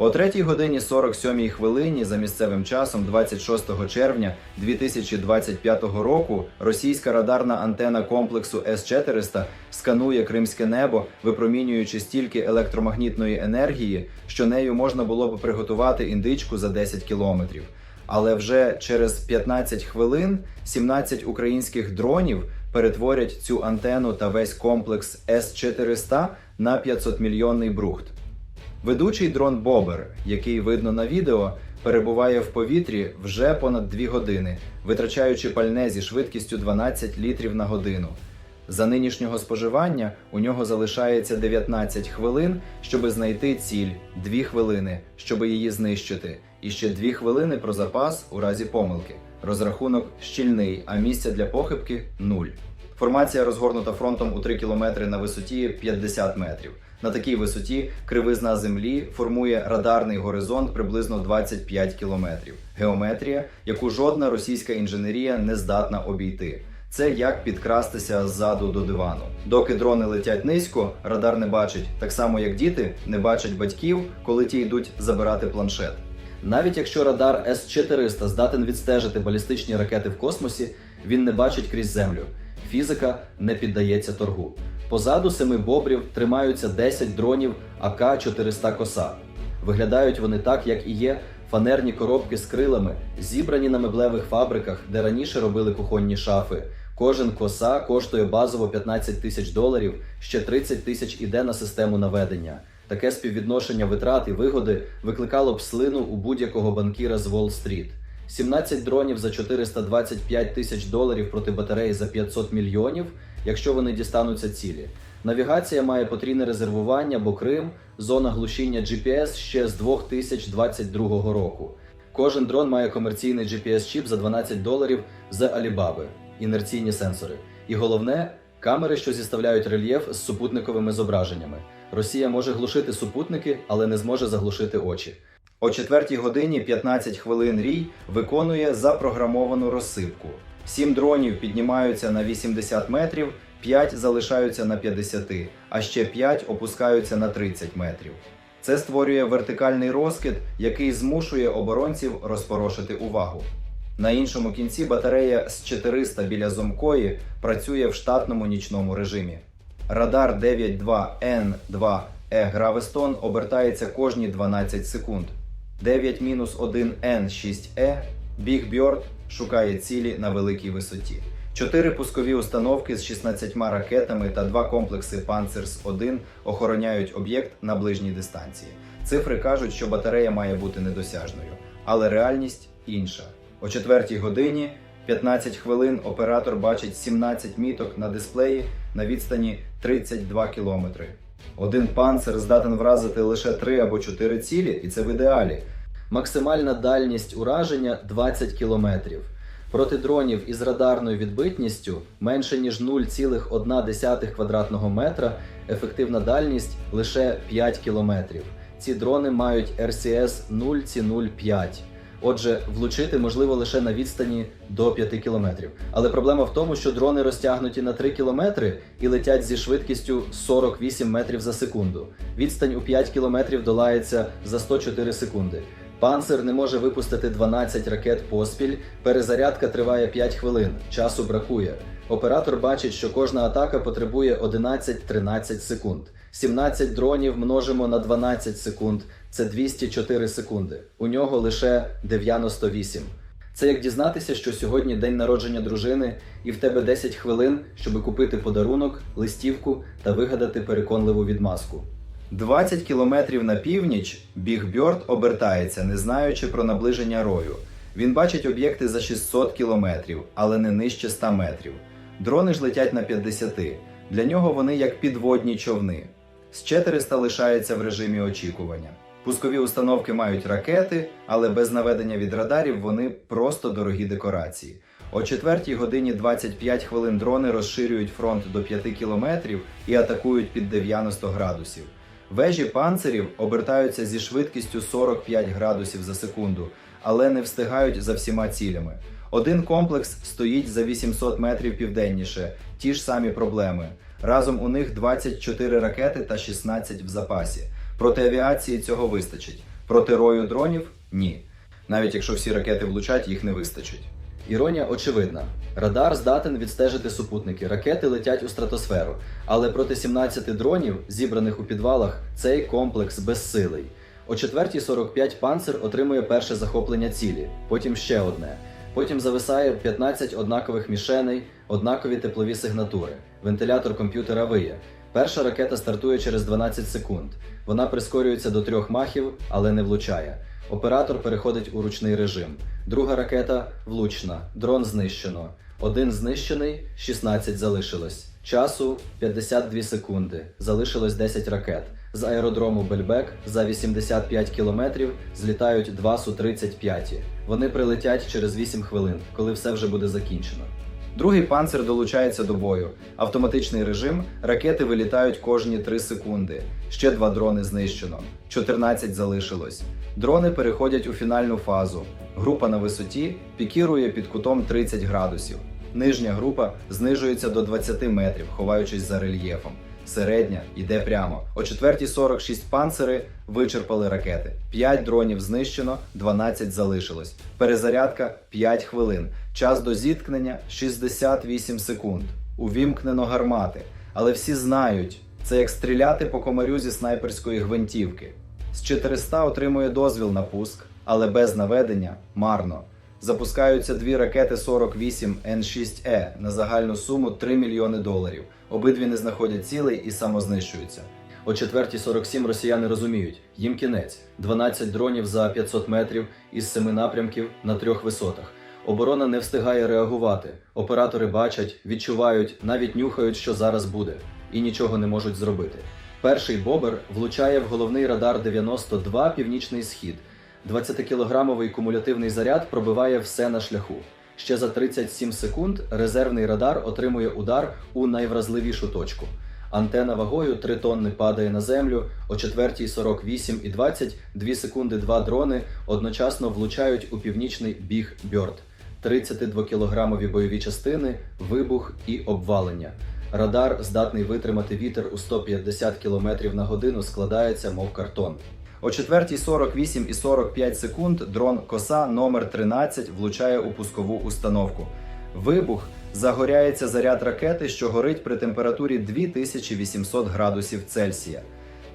О 3 годині 47 хвилині за місцевим часом 26 червня 2025 року російська радарна антена комплексу С-400 сканує кримське небо, випромінюючи стільки електромагнітної енергії, що нею можна було б приготувати індичку за 10 кілометрів. Але вже через 15 хвилин 17 українських дронів перетворять цю антенну та весь комплекс С-400 на 500 мільйонний брухт. Ведучий дрон Бобер, який видно на відео, перебуває в повітрі вже понад 2 години, витрачаючи пальне зі швидкістю 12 літрів на годину. За нинішнього споживання у нього залишається 19 хвилин, щоб знайти ціль, 2 хвилини, щоб її знищити, і ще 2 хвилини про запас у разі помилки. Розрахунок щільний, а місця для похибки нуль. Формація розгорнута фронтом у 3 км на висоті 50 метрів. На такій висоті кривизна землі формує радарний горизонт приблизно 25 кілометрів. Геометрія, яку жодна російська інженерія не здатна обійти. Це як підкрастися ззаду до дивану. Доки дрони летять низько, радар не бачить, так само як діти не бачать батьків, коли ті йдуть забирати планшет. Навіть якщо радар С-400 здатен відстежити балістичні ракети в космосі, він не бачить крізь землю. Фізика не піддається торгу. Позаду семи бобрів тримаються 10 дронів АК-400 коса. Виглядають вони так, як і є фанерні коробки з крилами, зібрані на меблевих фабриках, де раніше робили кухонні шафи. Кожен коса коштує базово 15 тисяч доларів, ще 30 тисяч іде на систему наведення. Таке співвідношення витрат і вигоди викликало б слину у будь-якого банкіра з Уолл-стріт. 17 дронів за 425 тисяч доларів проти батареї за 500 мільйонів, якщо вони дістануться цілі. Навігація має потрійне резервування, бо Крим зона глушіння GPS ще з 2022 року. Кожен дрон має комерційний GPS-чіп за 12 доларів з Alibaba, інерційні сенсори. І головне камери, що зіставляють рельєф з супутниковими зображеннями. Росія може глушити супутники, але не зможе заглушити очі. О 4 годині 15 хвилин рій виконує запрограмовану розсипку. Сім дронів піднімаються на 80 метрів, 5 залишаються на 50, а ще 5 опускаються на 30 метрів. Це створює вертикальний розкид, який змушує оборонців розпорошити увагу. На іншому кінці батарея з 400 біля зомкої працює в штатному нічному режимі. Радар 92N2E Гравестон обертається кожні 12 секунд. 9-1N6E Big Bird шукає цілі на великій висоті. Чотири пускові установки з 16 ракетами та два комплекси Panzers-1 охороняють об'єкт на ближній дистанції. Цифри кажуть, що батарея має бути недосяжною, але реальність інша. О 4 годині 15 хвилин оператор бачить 17 міток на дисплеї на відстані 32 кілометри. Один панцир здатен вразити лише 3 або 4 цілі, і це в ідеалі. Максимальна дальність ураження 20 кілометрів. Проти дронів із радарною відбитністю менше ніж 0,1 квадратного метра, ефективна дальність лише 5 кілометрів. Ці дрони мають RCS 0,05. Отже, влучити можливо лише на відстані до 5 кілометрів. Але проблема в тому, що дрони розтягнуті на 3 кілометри і летять зі швидкістю 48 метрів за секунду. Відстань у 5 кілометрів долається за 104 секунди. Панцир не може випустити 12 ракет поспіль. Перезарядка триває 5 хвилин. Часу бракує. Оператор бачить, що кожна атака потребує 11-13 секунд. 17 дронів множимо на 12 секунд. Це 204 секунди. У нього лише 98. Це як дізнатися, що сьогодні день народження дружини, і в тебе 10 хвилин, щоб купити подарунок, листівку та вигадати переконливу відмазку. 20 кілометрів на північ Біг Бьорд обертається, не знаючи про наближення рою. Він бачить об'єкти за 600 кілометрів, але не нижче 100 метрів. Дрони ж летять на 50. Для нього вони як підводні човни. З 400 лишається в режимі очікування. Пускові установки мають ракети, але без наведення від радарів вони просто дорогі декорації. О 4 годині 25 хвилин дрони розширюють фронт до 5 кілометрів і атакують під 90 градусів. Вежі панцирів обертаються зі швидкістю 45 градусів за секунду, але не встигають за всіма цілями. Один комплекс стоїть за 800 метрів південніше, ті ж самі проблеми. Разом у них 24 ракети та 16 в запасі. Проти авіації цього вистачить. Проти рою дронів ні. Навіть якщо всі ракети влучать, їх не вистачить. Іронія очевидна. Радар здатен відстежити супутники, ракети летять у стратосферу, але проти 17 дронів, зібраних у підвалах, цей комплекс безсилий. О 4.45 панцир отримує перше захоплення цілі, потім ще одне. Потім зависає 15 однакових мішеней, однакові теплові сигнатури. Вентилятор комп'ютера виє. Перша ракета стартує через 12 секунд. Вона прискорюється до трьох махів, але не влучає. Оператор переходить у ручний режим. Друга ракета влучна. Дрон знищено. Один знищений, 16 залишилось. Часу 52 секунди. Залишилось 10 ракет. З аеродрому Бельбек за 85 кілометрів злітають два Су-35. Вони прилетять через 8 хвилин, коли все вже буде закінчено. Другий панцир долучається до бою. Автоматичний режим, ракети вилітають кожні 3 секунди. Ще два дрони знищено. 14 залишилось. Дрони переходять у фінальну фазу. Група на висоті пікірує під кутом 30 градусів. Нижня група знижується до 20 метрів, ховаючись за рельєфом. Середня йде прямо. О 4.46 панцири вичерпали ракети. 5 дронів знищено, 12 залишилось. Перезарядка 5 хвилин. Час до зіткнення 68 секунд. Увімкнено гармати. Але всі знають, це як стріляти по комарю зі снайперської гвинтівки. З 400 отримує дозвіл на пуск, але без наведення марно. Запускаються дві ракети 48 Н6Е на загальну суму 3 мільйони доларів. Обидві не знаходять цілей і самознищуються. О 4.47 росіяни розуміють, їм кінець 12 дронів за 500 метрів із семи напрямків на трьох висотах. Оборона не встигає реагувати. Оператори бачать, відчувають, навіть нюхають, що зараз буде, і нічого не можуть зробити. Перший бобер влучає в головний радар 92 північний схід. 20-кілограмовий кумулятивний заряд пробиває все на шляху. Ще за 37 секунд резервний радар отримує удар у найвразливішу точку. Антена вагою 3 тонни падає на землю. О 4.48 і 20 2 секунди два дрони одночасно влучають у північний біг Бьорд. 32-кілограмові бойові частини, вибух і обвалення. Радар, здатний витримати вітер у 150 км на годину, складається, мов картон. О 4.48 і 45 секунд дрон Коса номер 13 влучає у пускову установку. Вибух загоряється заряд ракети, що горить при температурі 2800 градусів Цельсія.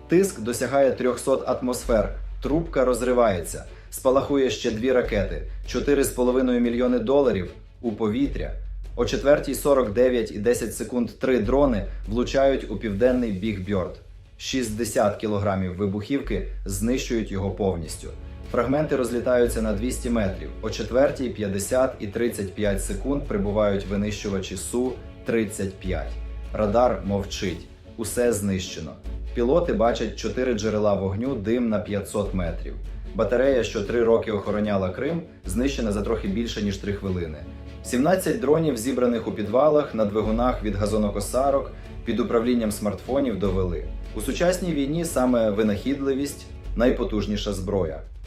Тиск досягає 300 атмосфер. Трубка розривається. Спалахує ще дві ракети: 4,5 мільйони доларів у повітря. О 4.49 і 10 секунд три дрони влучають у південний біг Бьорд. 60 кілограмів вибухівки знищують його повністю. Фрагменти розлітаються на 200 метрів. О 4, 50 і 35 секунд прибувають винищувачі Су-35. Радар мовчить. Усе знищено. Пілоти бачать чотири джерела вогню, дим на 500 метрів. Батарея, що три роки охороняла Крим, знищена за трохи більше ніж 3 хвилини. 17 дронів, зібраних у підвалах на двигунах від газонокосарок, під управлінням смартфонів довели. У сучасній війні саме винахідливість найпотужніша зброя.